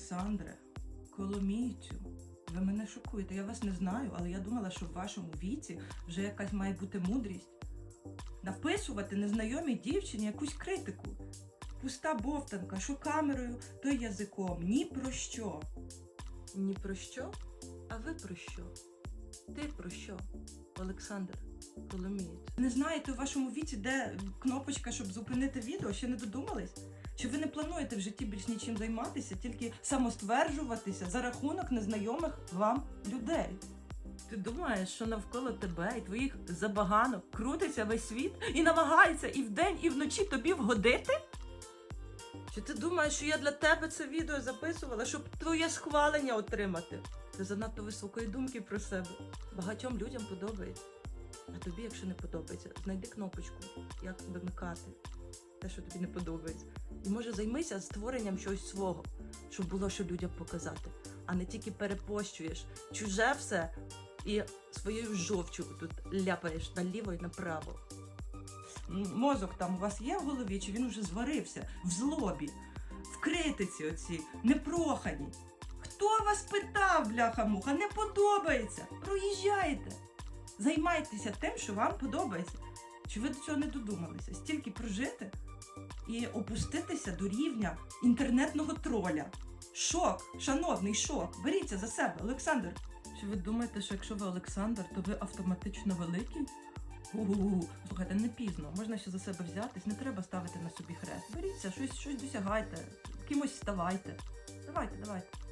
Олександре, Коломійцю, ви мене шокуєте. Я вас не знаю, але я думала, що в вашому віці вже якась має бути мудрість. Написувати незнайомій дівчині якусь критику. Пуста бовтанка, що камерою, то язиком. Ні про що. Ні про що? А ви про що? Ти про що, Олександр Коломієць? Не знаєте у вашому віці, де кнопочка, щоб зупинити відео, ще не додумались? Чи ви не плануєте в житті більш нічим займатися, тільки самостверджуватися за рахунок незнайомих вам людей? Ти думаєш, що навколо тебе і твоїх забаганок крутиться весь світ і намагається і вдень, і вночі тобі вгодити? Чи ти думаєш, що я для тебе це відео записувала, щоб твоє схвалення отримати? Ти занадто високої думки про себе. Багатьом людям подобається. А тобі, якщо не подобається, знайди кнопочку, як вимикати те, що тобі не подобається. І може займися створенням чогось свого, щоб було що людям показати, а не тільки перепощуєш чуже все і своєю жовчю тут ляпаєш наліво і направо. Мозок там у вас є в голові, чи він уже зварився в злобі, в критиці оці, непрохані. Хто вас питав, бляха-муха, не подобається? Проїжджайте. Займайтеся тим, що вам подобається. Чи ви до цього не додумалися? Стільки прожити і опуститися до рівня інтернетного троля. Шок, шановний шок. Беріться за себе, Олександр. Чи ви думаєте, що якщо ви Олександр, то ви автоматично великий? У-у-у, слухайте, не пізно, можна ще за себе взятись, не треба ставити на собі хрест. Беріться, щось, щось досягайте, кимось ставайте. Давайте, давайте.